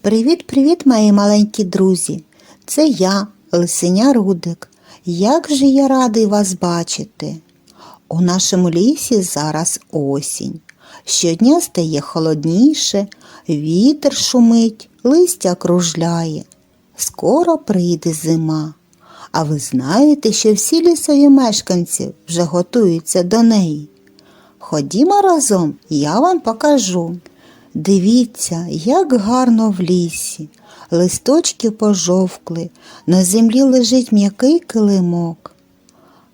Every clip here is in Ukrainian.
Привіт-привіт, мої маленькі друзі! Це я, Лисеня Рудик. Як же я радий вас бачити! У нашому лісі зараз осінь. Щодня стає холодніше, вітер шумить, листя кружляє. Скоро прийде зима. А ви знаєте, що всі лісові мешканці вже готуються до неї. Ходімо разом, я вам покажу. Дивіться, як гарно в лісі. Листочки пожовкли, на землі лежить м'який килимок.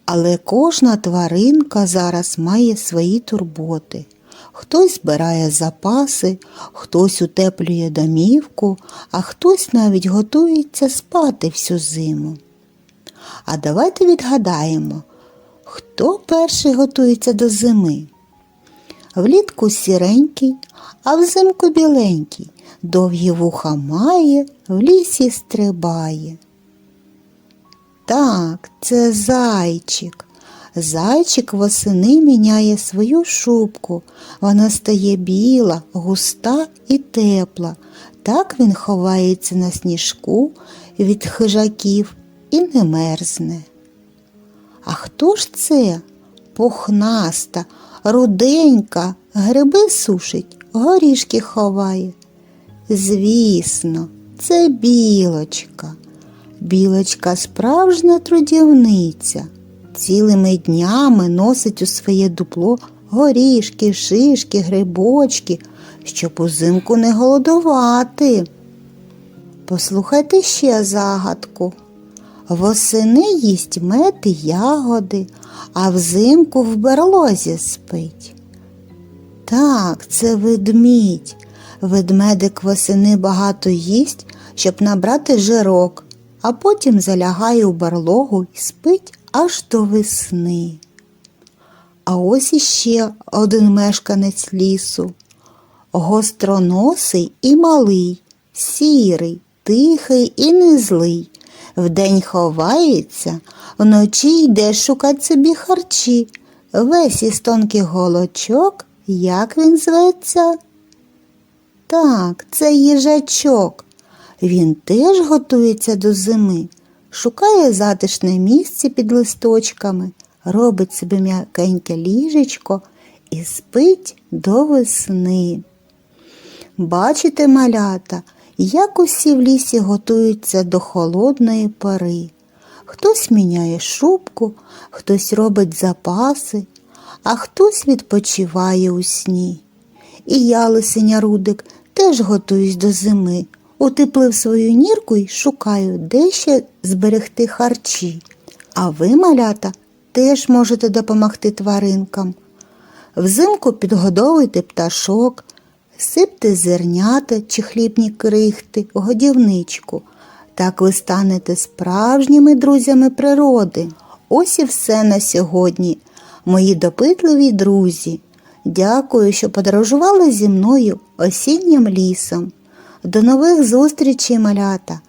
Але кожна тваринка зараз має свої турботи. Хтось збирає запаси, хтось утеплює домівку, а хтось навіть готується спати всю зиму. А давайте відгадаємо, хто перший готується до зими. Влітку сіренький, а взимку біленький, довгі вуха має, в лісі стрибає. Так, це зайчик. Зайчик восени міняє свою шубку. Вона стає біла, густа і тепла. Так він ховається на сніжку від хижаків і не мерзне. А хто ж це? Пухнаста, руденька, гриби сушить, горішки ховає. Звісно, це білочка. Білочка справжня трудівниця. Цілими днями носить у своє дупло горішки, шишки, грибочки, щоб узимку не голодувати. Послухайте ще загадку. Восени їсть мед і ягоди, а взимку в берлозі спить. Так, це ведмідь. Ведмедик восени багато їсть, щоб набрати жирок, а потім залягає у барлогу і спить аж до весни. А ось іще один мешканець лісу. Гостроносий і малий, сірий, тихий і незлий. Вдень ховається, вночі йде шукать собі харчі. Весь із тонких голочок, як він зветься? Так, це їжачок. Він теж готується до зими, шукає затишне місце під листочками, робить собі м'якеньке ліжечко і спить до весни. Бачите, малята, як усі в лісі готуються до холодної пори. Хтось міняє шубку, хтось робить запаси, а хтось відпочиває у сні. І я, лисеня Рудик, теж готуюсь до зими, утеплив свою нірку і шукаю, де ще зберегти харчі. А ви, малята, теж можете допомогти тваринкам. Взимку підгодовуйте пташок, сипте зернята чи хлібні крихти годівничку. Так ви станете справжніми друзями природи. Ось і все на сьогодні, мої допитливі друзі. Дякую, що подорожували зі мною осіннім лісом. До нових зустрічей, малята!